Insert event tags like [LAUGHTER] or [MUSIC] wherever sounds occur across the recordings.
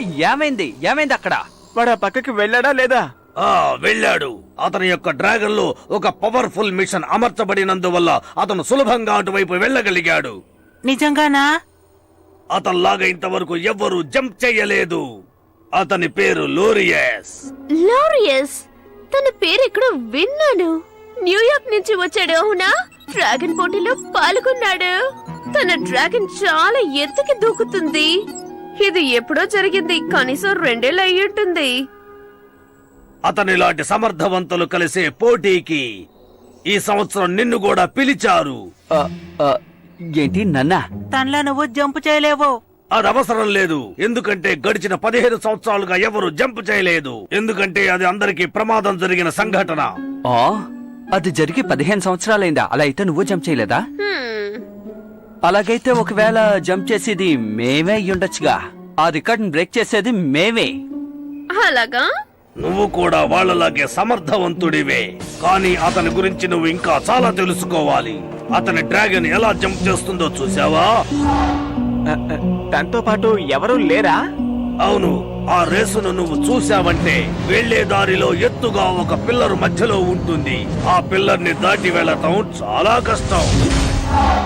ఏమైంది? ఏమైంది అక్కడ? వాడు ఆ పక్కకి వెళ్ళాడా లేదా? ఆ వెళ్ళాడు. అతని యొక్క డ్రాగన్లో ఒక పవర్ఫుల్ మిషన్ అమర్చబడినందువల్ల అతను సులభంగా అటువైపు వెళ్ళగలిగాడు. నిజంగానా? అతనిలాగా ఇంతవరకు ఎవ్వరూ జంప్ చేయలేదు. అతని పేరు లోరియస్. లారియస్? తన పేరు ఎక్కడో విన్నాను న్యూయార్క్ నుంచి వచ్చాడు అవునా? డ్రాగన్ పోటీలో పాల్గొన్నాడు. తన డ్రాగన్ చాలా ఎత్తుకి దూకుతుంది. ఇది ఎప్పుడో జరిగింది. కనీసం రెండేళ్ళు అయి ఉంటుంది అతనిలాంటి సమర్థవంతులు కలిసే పోటీకి ఈ సంవత్సరం నిన్ను కూడా పిలిచారు. ఆ, ఆ, ఏంటి నన్నా? తనలో నువ్వు జంప్ చేయలేవు. అది అవసరం లేదు. ఎందుకంటే గడిచిన పదిహేను సంవత్సరాలుగా ఎవరు జంప్ చేయలేదు. ఎందుకంటే అది అందరికీ ప్రమాదం జరిగిన సంఘటన. ఆ అది జరిగి పదిహేను సంవత్సరాలైందా? అలా అయితే నువ్వు జంప్ చేయలేదా? హ్మ్. అలాగైతే ఒకవేళ జంప్ చేసేది మేమే అయ్యుండొచ్చుగా. ఆ రికార్డ్ బ్రేక్ చేసేది మేమే. అలాగా? నువ్వు కూడా వాళ్ళలాగే సమర్థవంతుడివే. కానీ అతని గురించి నువ్వు ఇంకా చాలా తెలుసుకోవాలి. అతని డ్రాగన్ ఎలా జంప్ చేస్తుందో చూసావా తనతో పాటు ఎవరూ లేరా? అవును ఆ రేసును నువ్వు చూసావంటే వెళ్ళే దారిలో ఎత్తుగా ఒక పిల్లర్ మధ్యలో ఉంటుంది. ఆ పిల్లర్ని దాటి వెళ్ళటం చాలా కష్టం.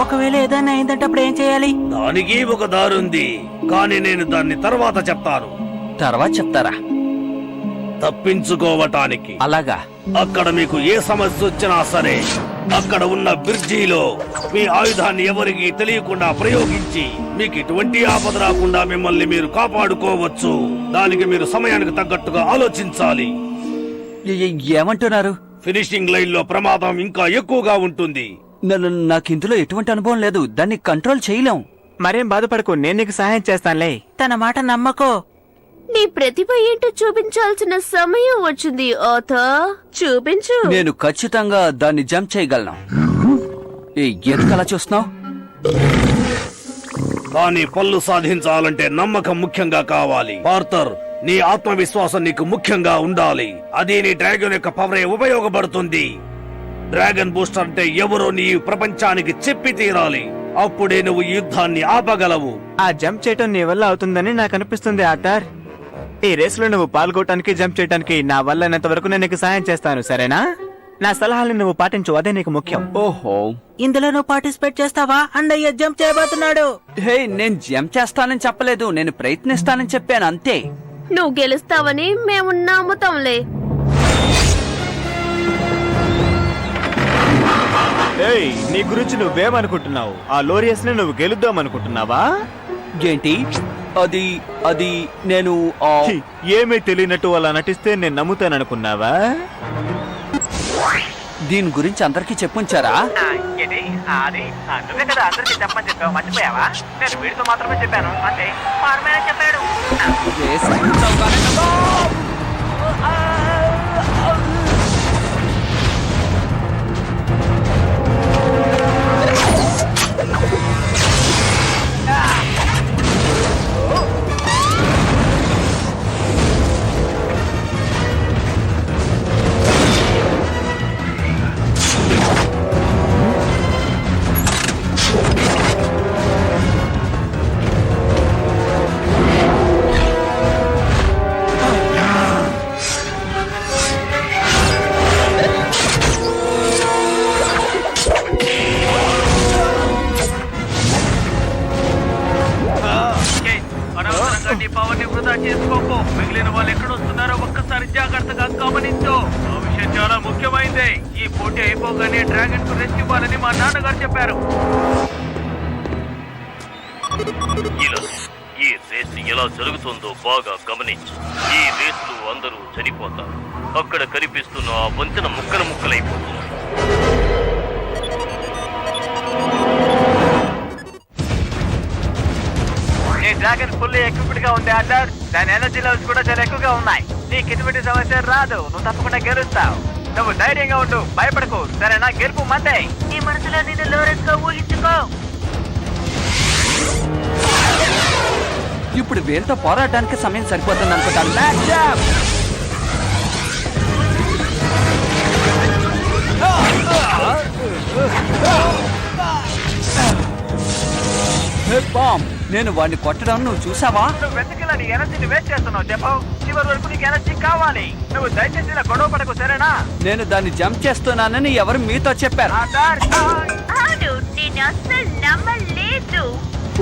ఒకవేళ ఏదైనా అయిందంటే అప్పుడు ఏం చేయాలి? దానికి ఒక దారుంది కానీ నేను దాన్ని తర్వాత చెప్తాను. తర్వాత చెప్తారా? తప్పించుకోవటానికి. అలాగా. అక్కడ మీకు ఏ సమస్య వచ్చినా సరే అక్కడ ఉన్న బ్రిడ్జిలో మీ ఆయుధాన్ని ఎవరికి తెలియకుండా ప్రయోగించి మీకు ఎటువంటి ఆపద రాకుండా మిమ్మల్ని మీరు కాపాడుకోవచ్చు. దానికి మీరు సమయానికి తగ్గట్టుగా ఆలోచించాలి. ఏమంటున్నారు? ఫినిషింగ్ లైన్లో ప్రమాదం ఇంకా ఎక్కువగా ఉంటుంది. నాకు ఇందులో ఎటువంటి అనుభవం లేదు. దాన్ని కంట్రోల్ చేయలేం. మరేం బాధపడకు నేను నీకు సహాయం చేస్తానులే. తన మాట నమ్మకో. నీ ప్రతిభ ఏంటో చూపించాల్సిన సమయం వచ్చింది చూపించు. నేను ఖచ్చితంగా దాన్ని జంప్ చేయగలను. ఏ, ఎందుకు అలా చూస్తున్నావు? కానీ పళ్ళు సాధించాలంటే నమ్మకం ముఖ్యంగా కావాలి. పార్థర్ నీ ఆత్మవిశ్వాసం నీకు ముఖ్యంగా ఉండాలి. అది నీ డ్రాగన్ యొక్క పవరే ఉపయోగపడుతుంది. డ్రాగన్ బూస్టర్ అంటే ఎవరో నీ ప్రపంచానికి చెప్పి తీరాలి. అప్పుడే నువ్వు యుద్ధాన్ని ఆపగలవు. ఆ జంప్ చేయటం నీ వల్ల అవుతుందని నాకు అనిపిస్తుంది ఆటార్ ఈ రేసులో నువ్వు పాల్గొనడానికి జంప్ చేయడానికి నా వల్ల వరకు నేను నీకు సహాయం చేస్తాను సరేనా? నా సలహాలను నువ్వు పాటించు అదే నీకు ముఖ్యం. ఓహో. ఇందులో నువ్వు పార్టిసిపేట్ చేస్తావా? అన్నయ్య జంప్ చేయబోతున్నాడు. హే నేను జంప్ చేస్తానని చెప్పలేదు నేను ప్రయత్నిస్తానని చెప్పాను అంతే. నువ్వు గెలుస్తావని మేము నమ్ముతాంలే ఏయ్ నీ గురించి నువ్వేమనుకుంటున్నావు? ఆ లోరియస్ని నువ్వు గెలుద్దాం అనుకుంటున్నావా ఏంటి? అది అది నేను ఛీ, ఏమీ తెలియనట్టు అలా నటిస్తే నేను నమ్ముతాననుకున్నావా? దీని గురించి అందరికీ చెప్పుంచారా ఏంటి? అది. నువ్వే కదా అందరికీ చెప్పమని చెప్పావు. మర్చిపోయావా? నేను వీడితో మాత్రమే చెప్పాను. చెప్పాడు. ఏ సంగీతం వంతెన ముక్కలు ముక్కలైపోతుంది. నీ డ్రాగన్ ఫుల్ ఎక్విప్డ్గా ఉంది ఆర్డర్ దాని ఎనర్జీ లెవెల్స్ కూడా చాలా ఎక్కువగా ఉన్నాయి. నీకు ఎటువంటి సమస్య రాదు నువ్వు తప్పకుండా గెలుస్తావు. నువ్వు ధైర్యంగా ఉండు భయపడకు. సరేనా? గెలుపు మందే. నీ మనసులో నిన్ను లోరెన్స్గా ఊహించుకో. ఇప్పుడు వీళ్ళతో పోరాడడానికి సమయం సరిపోతుంది అనుకుంటాను నేను వాడిని కొట్టడం నువ్వు చూసావా? నువ్వు నీ ఎనర్జీని వేస్ట్ చేస్తున్నావు చెప్పు చివరి వరకు నీకు ఎనర్జీ కావాలి. నువ్వు దయచేసి ఇలా గొడవ పడకు సరేనా? నేను దాన్ని జంప్ చేస్తున్నానని ఎవరు మీతో చెప్పారు?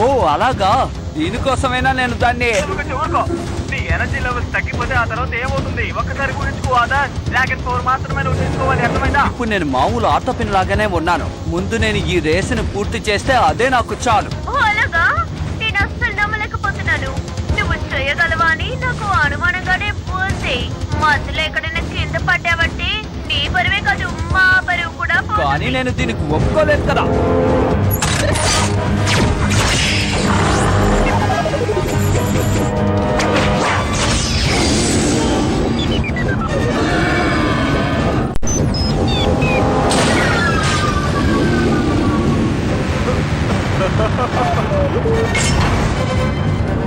ఓ అలాగా? దీనికోసమైనా నేను దాన్ని ఊరుకో. ఎనర్జీ లెవెల్స్ తగ్గిపోతే ఆ తర్వాత ఏమవుతుంది? ఒక్కసారి గురించుకో ఆధార్ డ్రాగన్ పవర్ మాత్రమే నువ్వు తీసుకోవాలి అర్థమైందా? ఇప్పుడు నేను మామూలు ఆటోపిన్ లాగానే ఉన్నాను. ముందు నేను ఈ రేసుని పూర్తి చేస్తే అదే నాకు చాలు. అలాగా? నేను అస్సలు నమ్మలేకపోతున్నాను. నువ్వు చేయగలవా అని నాకు అనుమానంగానే ఉంది మధ్యలో ఎక్కడైనా కింద పడ్డావంటే నీ బరువే కాదు మా బరువు కూడా. కానీ నేను దీనికి ఒప్పుకోలేదు కదా.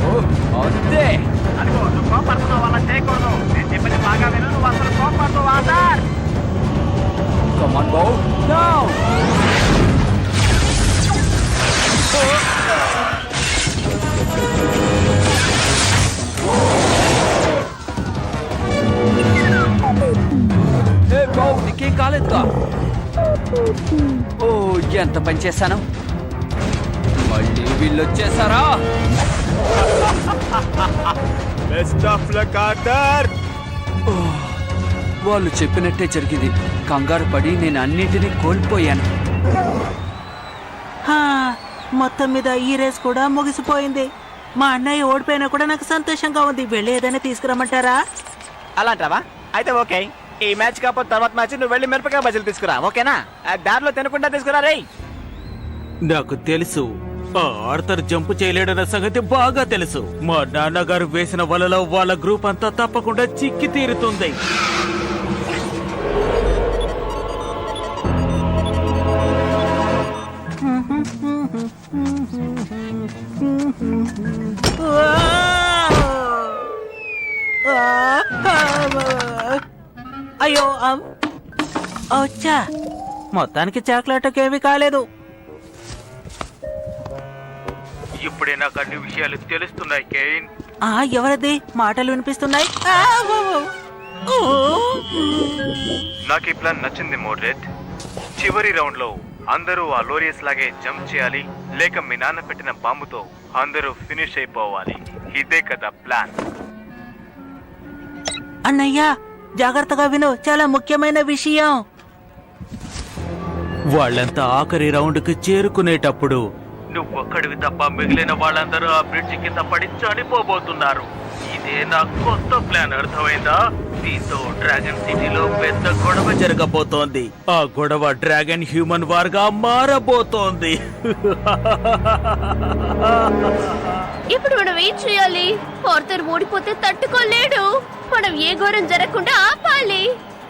ఓ, అంతే అనుకో నువ్వు కోపడుతున్నావు అలా చేయకూడదు నేను చెప్పేది బాగా విను నువ్వు అసలు కోపడుతావు Aadhaar Come on, Bo. Now! ఏ బో నీకేం కాలేదుగా ఓ ఎంత పని చేశాను? వీళ్ళు వచ్చేసారా బెస్ట్ ఆఫ్ లక్ వాళ్ళు చెప్పినట్టే జరిగింది. కంగారు పడి నేను అన్నింటినీ కోల్పోయాను. హా, మొత్తం మీద ఈ రేస్ కూడా ముగిసిపోయింది. మా అన్నయ్య ఓడిపోయినా కూడా నాకు సంతోషంగా ఉంది. వెళ్ళి ఏదైనా తీసుకురమ్మంటారా? అలాంటావా? అయితే ఓకే. ఈ మ్యాచ్ కాకపోతే తర్వాత మ్యాచ్ నువ్వు వెళ్ళి మిరపకాయ బజ్జీలు తీసుకురా. ఓకేనా? దారిలో తినకుండా తీసుకురా రేయ్. నాకు తెలుసు. ఆ ఆర్థర్ జంప్ చేయలేడన్న సంగతి బాగా తెలుసు. మా నాన్నగారు వేసిన వలలో వాళ్ళ గ్రూప్ అంతా తప్పకుండా చిక్కి తీరుతుంది. అయ్యో మొత్తానికి చాక్లెట్ ఏమీ కాలేదు. ఇప్పుడే నాకు అన్ని విషయాలు తెలుస్తున్నాయి కేన్ ఆ ఎవరది? మాటలు వినిపిస్తున్నాయి. నాకు ఈ ప్లాన్ నచ్చింది మోడ్రెట్ చివరి రౌండ్లో అందరూ ఆ లోరియస్ లాగే జంప్ చేయాలి లేక మీ నాన్న పెట్టిన బాంబుతో అందరూ ఫినిష్ అయిపోవాలి. ఇదే కదా ప్లాన్. అన్నయ్య జాగ్రత్తగా విను చాలా ముఖ్యమైన విషయం. వాళ్ళంతా ఆఖరి రౌండ్కి చేరుకునేటప్పుడు నువ్వు ఒక్కడివి తప్ప మిగిలిన వాళ్ళందరూ ఆ బ్రిడ్జ్ కింద పడి చనిపోబోతున్నారు. ఇదే నా కొత్త ప్లాన్ అర్థమైందా? దీంతో డ్రాగన్ సిటీలో పెద్ద గొడవ జరగబోతోంది. ఆ గొడవ డ్రాగన్ హ్యూమన్ వార్గా మారబోతోంది. ఇప్పుడు మనం ఏం చేయాలి? ఆర్థర్ ఓడిపోతే తట్టుకోలేడు. మనం ఏ ఘోరం జరగకుండా ఆపాలి.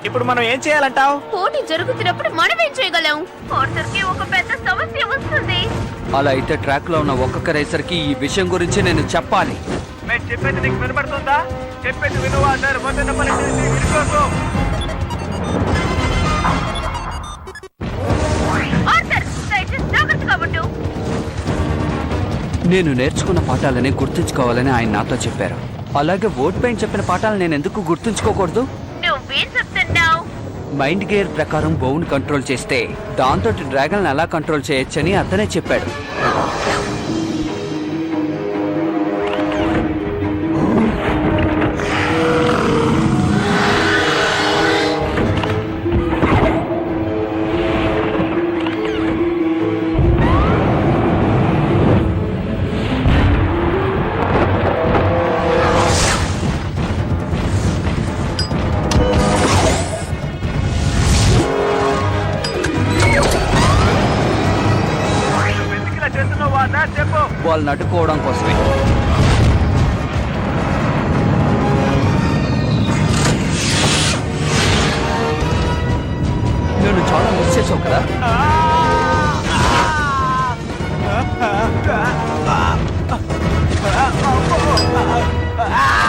ఇప్పుడు మనం ఏం చేయాలంటావు? పోటీ జరుగుతున్నప్పుడు మనం ఏం చేయగలం? ఆర్థర్కి ఒక పెద్ద సమస్య వస్తుంది. అలా అయితే ట్రాక్లో ఉన్న ఒక్కొక్క రేసర్కి ఈ విషయం గురించి నేను చెప్పాలి. మేము చెప్పేది నీకు వినపడుతుందా చెప్పేది విను అందరు మొదట పని చేసి వినుకోకు ఆర్థర్ దయచేసి జాగ్రత్తగా ఉండు. నేను నేర్చుకున్న పాఠాలని గుర్తుంచుకోవాలని ఆయన నాతో చెప్పారు. అలాగే ఓట్ పైన చెప్పిన పాఠాలు నేను ఎందుకు గుర్తుంచుకోకూడదు? నువ్వేం చెప్తున్నావు మైండ్ గేర్ ప్రకారం బౌన్ కంట్రోల్ చేస్తే దాంతో డ్రాగన్ ఎలా కంట్రోల్ చేయొచ్చని అతనే చెప్పాడు. వాళ్ళని అడ్డుకోవడం కోసమే నేను చాలా మిస్ చేసావు కదా [LAUGHS] Ah!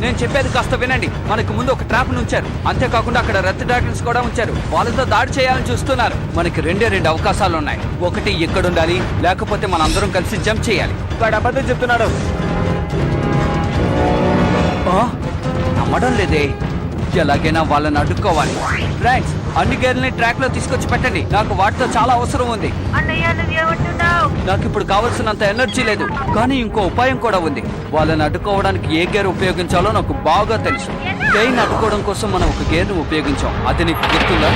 నేను చెప్పేది కాస్త వినండి. మనకు ముందు ఒక ట్రాప్ ఉంచారు అంతేకాకుండా అక్కడ రెత్ డ్రాగన్స్ కూడా ఉంచారు. వాళ్ళతో దాడి చేయాలని చూస్తున్నారు. మనకి రెండే రెండు అవకాశాలు ఉన్నాయి ఒకటి ఇక్కడ ఉండాలి లేకపోతే మనందరం కలిసి జంప్ చేయాలి. వాడు అబద్ధం చెప్తున్నాడు. నమ్మడం లేదే. ఎలాగైనా వాళ్ళని అడ్డుకోవాలి. ఫ్రెండ్స్ అన్ని గేర్లని ట్రాక్లో తీసుకొచ్చి పెట్టండి. నాకు వాటితో చాలా అవసరం ఉంది. అన్నయ్య నాకు ఇప్పుడు కావలసినంత ఎనర్జీ లేదు. కానీ ఇంకో ఉపాయం కూడా ఉంది. వాళ్ళని అడ్డుకోవడానికి ఏ గేర్ ఉపయోగించాలో నాకు బాగా తెలుసు. గేర్ని అడ్డుకోవడం కోసం మనం ఒక గేర్ను ఉపయోగించాం. అది నీకు గుర్తుందా?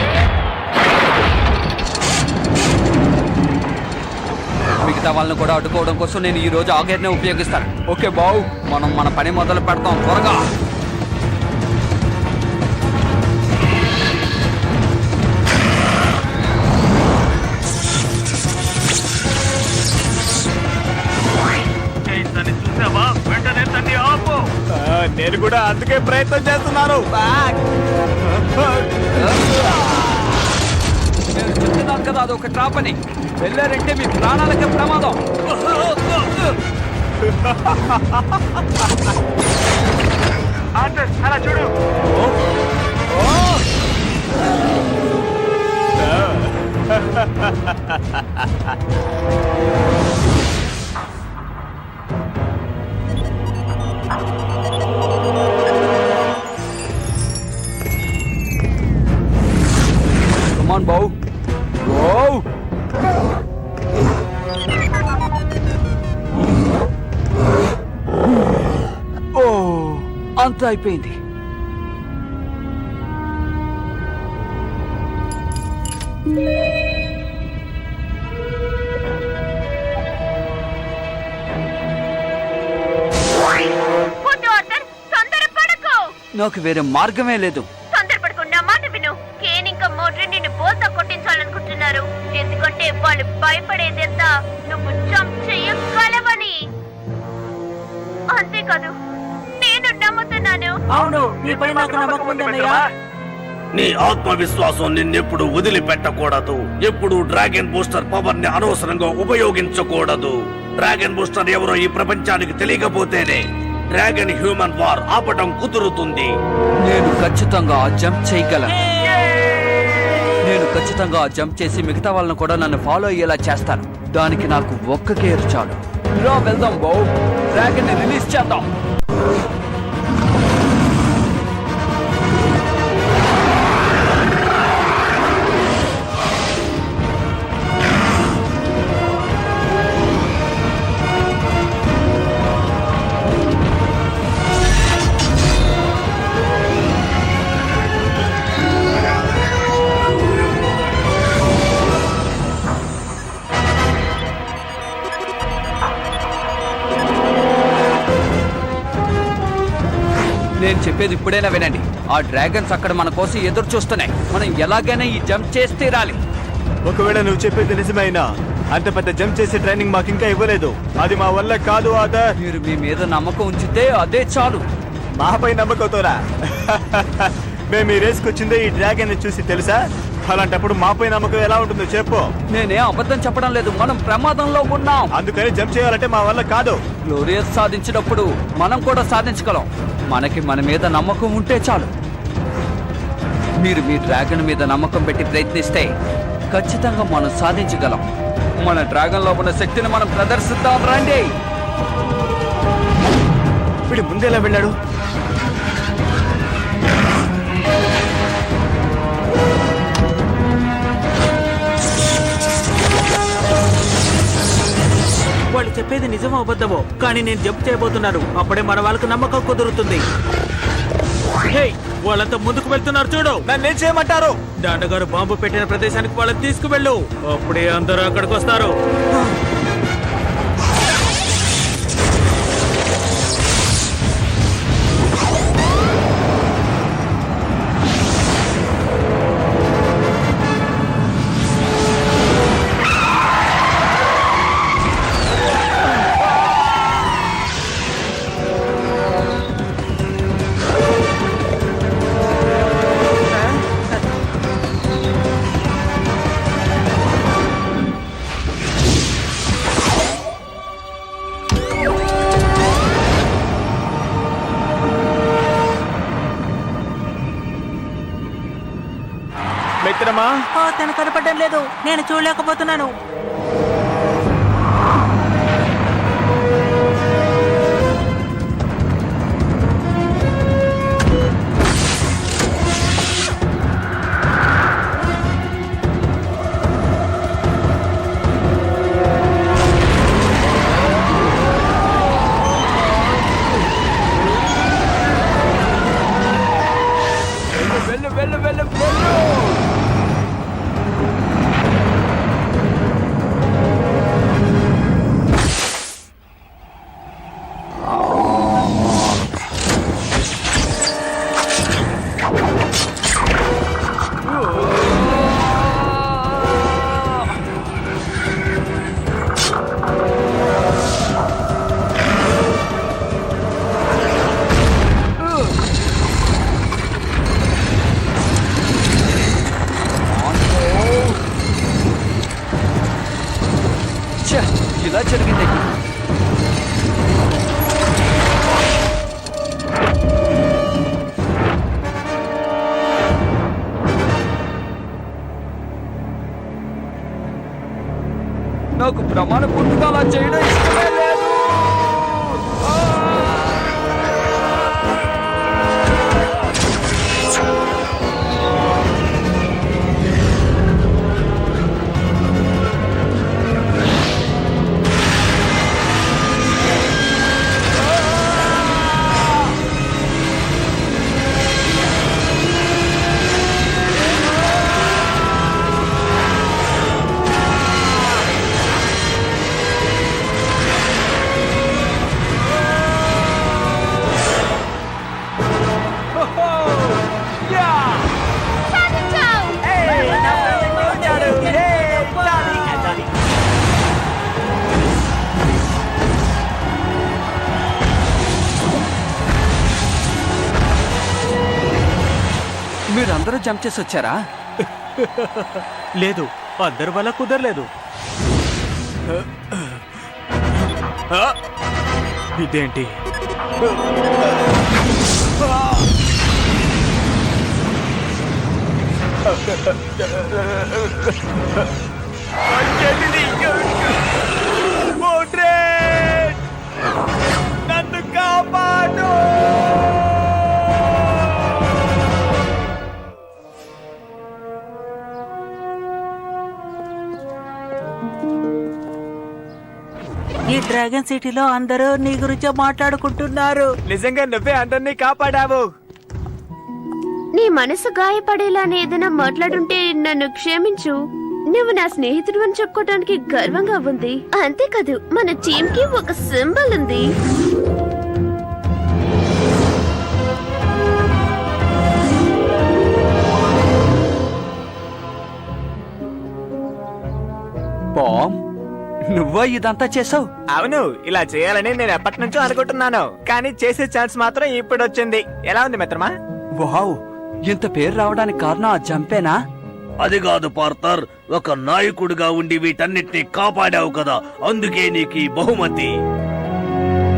మిగతా వాళ్ళని కూడా అడ్డుకోవడం కోసం నేను ఈ రోజు ఆ గేర్నే ఉపయోగిస్తాను. ఓకే బావు మనం మన పని మొదలు పెడతాం త్వరగా. నేను కూడా అందుకే ప్రయత్నం చేస్తున్నాను. నేను చెప్తున్నాను కదా అది ఒక ట్రాప్ అని వెళ్ళారంటే మీ ప్రాణాలకే ప్రమాదం అలా చూడు కమాన్ బావు. గో ఓ అంత అయిపోయింది. నాకు వేరే మార్గమే లేదు. అంతేకాదు నేను నమ్ముతున్నాను. అవును నీపై నాకు నమ్మకం నీ ఆత్మవిశ్వాసం నిన్నెప్పుడు వదిలిపెట్టకూడదు. ఎప్పుడు డ్రాగన్ బూస్టర్ పవర్ని అనవసరంగా ఉపయోగించకూడదు. డ్రాగన్ బూస్టర్ ఎవరో ఈ ప్రపంచానికి తెలియకపోతేనే డ్రాగన్ హ్యూమన్ వార్ ఆపటం కుదురుతుంది. నేను ఖచ్చితంగా జంప్ చేయగలను. నేను ఖచ్చితంగా జంప్ చేసి మిగతా వాళ్ళని కూడా నన్ను ఫాలో అయ్యేలా చేస్తాను. దానికి నాకు ఒక్క గేర్ చాలు. రా వెళ్దాం బౌ డ్రాగన్ని రిలీజ్ చేద్దాం. చెప్పేది ఇప్పుడైనా వినండి. ఆ డ్రాగన్స్ అక్కడ మన కోసం ఎదురు చూస్తున్నాయి. మనం ఎలాగైనా ఈ జంప్ చేసి తీరాలి ఒకవేళ నువ్వు చెప్పేది నిజమైనా అంత పెద్ద జంప్ చేసే ట్రైనింగ్ మాకు ఇంకా ఇవ్వలేదు. అది మా వల్ల కాదు ఆదర్. మీరు మీ మీద నమ్మకం ఉంచితే అదే చాలు. మాపై నమ్మకంతోరా మేము ఈ రేస్కి వచ్చిందే ఈ డ్రాగన్ చూసి తెలుసా? అలాంటప్పుడు మాపై నమ్మకం ఎలా ఉంటుందో చెప్పు. నేనే అబద్ధం చెప్పడం లేదు మనం ప్రమాదంలో ఉన్నాం. అందుకని జంప్ చేయాలంటే మా వల్ల కాదు. గ్లోరియస్ సాధించినప్పుడు మనం కూడా సాధించగలం. మనకి మన మీద నమ్మకం ఉంటే చాలు. మీరు మీ డ్రాగన్ మీద నమ్మకం పెట్టి ప్రయత్నిస్తే ఖచ్చితంగా మనం సాధించగలం. మన డ్రాగన్లో ఉన్న శక్తిని మనం ప్రదర్శిద్దాం. రండి! వీడు ముందెలా వెళ్ళాడు? వాళ్ళు చెప్పేది నిజమో అబద్ధమో కానీ నేను జంప్ చేయబోతున్నాను. అప్పుడే మన వాళ్ళకి నమ్మకం కుదురుతుంది. వాళ్ళంతా ముందుకు వెళ్తున్నారు చూడు. నన్ను ఏం చేయమంటారు? దాండగారు బాంబు పెట్టిన ప్రదేశానికి వాళ్ళని తీసుకువెళ్ళు. అప్పుడే అందరూ అక్కడికి వస్తారు. నేను చూడలేకపోతున్నాను. నాకు ప్రమాణ పూర్తిగా అలా చేయడం ఇష్టమే జంప్ చేసి వచ్చారా? [LAUGHS] లేదు అందరి వల్ల కుదరలేదు. ఇదేంటి? నన్ను డ్రాగన్ సిటీలో అందరూ నీ గురించే మాట్లాడుకుంటున్నారు. నిజంగా నువ్వే అందరినీ కాపాడావు. నీ మనసు గాయపడేలానే ఏదైనా మాట్లాడుంటే నన్ను క్షమించు. నువ్వు నా స్నేహితుడు అని చెప్పుకోవడానికి గర్వంగా ఉంది. అంతేకాదు మన టీం కి ఒక సింబల్ ఉంది. నువ్వా ఇదంతా చేసావు? అవును ఇలా చేయాలని నేను ఎప్పటి నుంచో అనుకుంటున్నాను. కానీ చేసే ఛాన్స్ మాత్రం ఇప్పుడు వచ్చింది. ఎలా ఉంది మిత్రమా? వావ్ ఇంత పేరు రావడానికి కారణం ఆ జంపేనా? అది కాదు పార్థర్. ఒక నాయకుడిగా ఉండి వీటన్నిటిని కాపాడావు కదా. అందుకే నీకు ఈ బహుమతి.